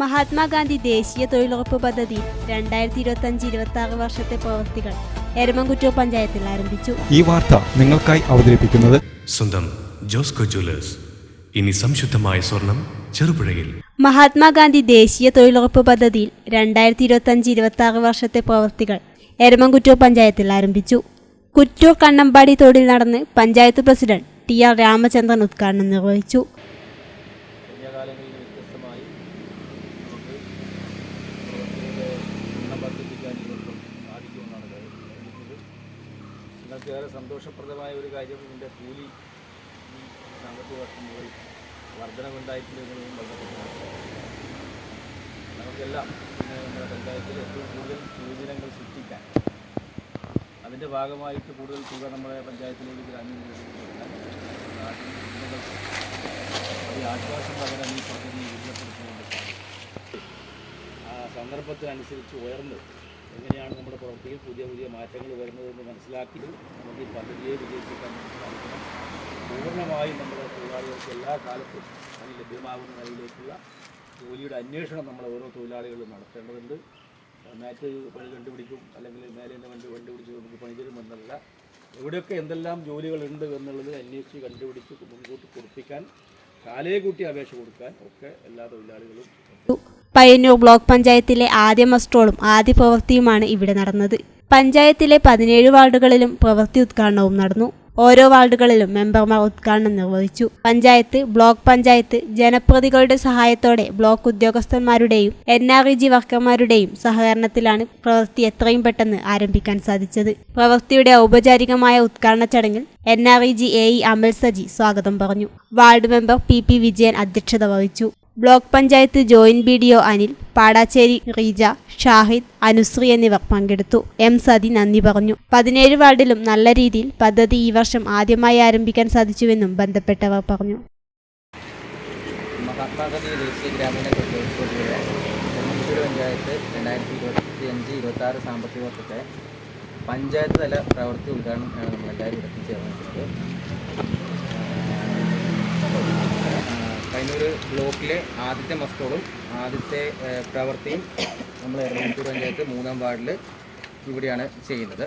മഹാത്മാഗാന്ധി ദേശീയ തൊഴിലുറപ്പ് പദ്ധതി രണ്ടായിരത്തി ഇരുപത്തി അഞ്ച് ഇരുപത്തി ആറ് വർഷത്തെ പ്രവൃത്തികൾ എരമംകുറ്റൂർ പഞ്ചായത്തിൽ ആരംഭിച്ചു. ഈ വാർത്ത നിങ്ങൾക്കായി അവതരിപ്പിക്കുന്നത് സ്വന്തം ജോസ്കോ ജ്വല്ലേഴ്സ്. ഇനി സംശുദ്ധമായ സ്വർണം ചെറുപുഴയിൽ. മഹാത്മാഗാന്ധി ദേശീയ തൊഴിലുറപ്പ് പദ്ധതിയിൽ രണ്ടായിരത്തി ഇരുപത്തി അഞ്ച് ഇരുപത്തി ആറ് വർഷത്തെ പ്രവൃത്തികൾ എരമംകുറ്റൂർ പഞ്ചായത്തിൽ ആരംഭിച്ചു. കുറ്റൂർ കണ്ണമ്പാടി തോടിൽ നടന്ന് panchayat president T R Ramachandran ഉദ്ഘാടനം നിർവഹിച്ചു. നിങ്ങൾക്ക് ഏറെ സന്തോഷപ്രദമായ ഒരു കാര്യം ഇതിന്റെ കൂലി ഈ സാമ്പത്തിക വർഷം മുതൽ വർധനവുണ്ടായിട്ടുള്ളതും ബന്ധപ്പെട്ടാണ് നമുക്കെല്ലാം പിന്നെ നമ്മുടെ പഞ്ചായത്തിൽ ഏറ്റവും കൂടുതൽ യുവജനങ്ങൾ സൃഷ്ടിക്കാൻ അതിന്റെ ഭാഗമായിട്ട് കൂടുതൽ തുക നമ്മുടെ പഞ്ചായത്തിലേക്ക് ഗ്രാമീണ ആശ്വാസം പകരം ഈ പദ്ധതി വിജയപ്പെടുത്തുന്നുണ്ട് ആ സന്ദർഭത്തിനനുസരിച്ച് ഉയർന്ന്. എങ്ങനെയാണ് നമ്മുടെ പ്രവൃത്തിയിൽ പുതിയ പുതിയ മാറ്റങ്ങൾ വരുന്നതെന്ന് മനസ്സിലാക്കി നമുക്ക് ഈ പദ്ധതിയെ വിജയിപ്പിക്കാൻ സാധിക്കണം. പൂർണമായും നമ്മുടെ തൊഴിലാളികൾക്ക് എല്ലാ കാലത്തും അതിന് ലഭ്യമാകുന്ന നിലയിലേക്കുള്ള ജോലിയുടെ അന്വേഷണം നമ്മൾ ഓരോ തൊഴിലാളികളും നടത്തേണ്ടതുണ്ട്. മാറ്റ് പണി കണ്ടുപിടിക്കും അല്ലെങ്കിൽ മേലെ നിന്ന് വണ്ടി കണ്ടുപിടിച്ച് നമുക്ക് പണി തരുമെന്നല്ല എവിടെയൊക്കെ എന്തെല്ലാം ജോലികളുണ്ട് എന്നുള്ളത് അന്വേഷിച്ച് കണ്ടുപിടിച്ച് മുൻകൂട്ടി കുറിപ്പിക്കാൻ കൊടുക്കാൻ ഒക്കെ പയ്യന്നൂർ ബ്ലോക്ക് പഞ്ചായത്തിലെ ആദ്യ മസ്റ്റോളും ആദ്യ പ്രവൃത്തിയുമാണ് ഇവിടെ നടന്നത്. പഞ്ചായത്തിലെ പതിനേഴ് വാർഡുകളിലും പ്രവൃത്തി ഉദ്ഘാടനവും നടന്നു. ഓരോ വാർഡുകളിലും മെമ്പർമാർ ഉദ്ഘാടനം നിർവഹിച്ചു. പഞ്ചായത്ത് ബ്ലോക്ക് പഞ്ചായത്ത് ജനപ്രതികളുടെ സഹായത്തോടെ ബ്ലോക്ക് ഉദ്യോഗസ്ഥന്മാരുടെയും എൻ ആർ ഇ ജി വർക്കർമാരുടെയും സഹകരണത്തിലാണ് പ്രവൃത്തി എത്രയും പെട്ടെന്ന് ആരംഭിക്കാൻ സാധിച്ചത്. പ്രവൃത്തിയുടെ ഔപചാരികമായ ഉദ്ഘാടന ചടങ്ങിൽ N R E G A E Amal Saji സ്വാഗതം പറഞ്ഞു. Ward member P P Vijayan അധ്യക്ഷത വഹിച്ചു. Block panchayat joint B D O Anil Padachery Reeja Shahid Anushree എന്നിവർ പങ്കെടുത്തു. എം സതി നന്ദി പറഞ്ഞു. പതിനേഴ് വാർഡിലും നല്ല രീതിയിൽ പദ്ധതി ഈ വർഷം ആദ്യമായി ആരംഭിക്കാൻ സാധിച്ചുവെന്നും ബന്ധപ്പെട്ടവർ പറഞ്ഞു. മഹാത്മാഗാന്ധി ദേശീയ പഞ്ചായത്ത് രണ്ടായിരത്തി ഇരുപത്തി അഞ്ച് ഇരുപത്തി ആറ് സാമ്പത്തിക വർഷത്തെ പഞ്ചായത്ത് തല പ്രവൃത്തി ഉദ്ഘാടനം ആണ് നമ്മളെല്ലാവരും എത്തിച്ചേർന്നിട്ടുള്ളത് കൈനൂർ ബ്ലോക്കിലെ ആദ്യത്തെ മസ്റ്റോളും ആദ്യത്തെ പ്രവൃത്തിയും നമ്മൾ എറണാകുളത്തൂർ പഞ്ചായത്ത് മൂന്നാം വാർഡിൽ ഇവിടെയാണ് ചെയ്യുന്നത്.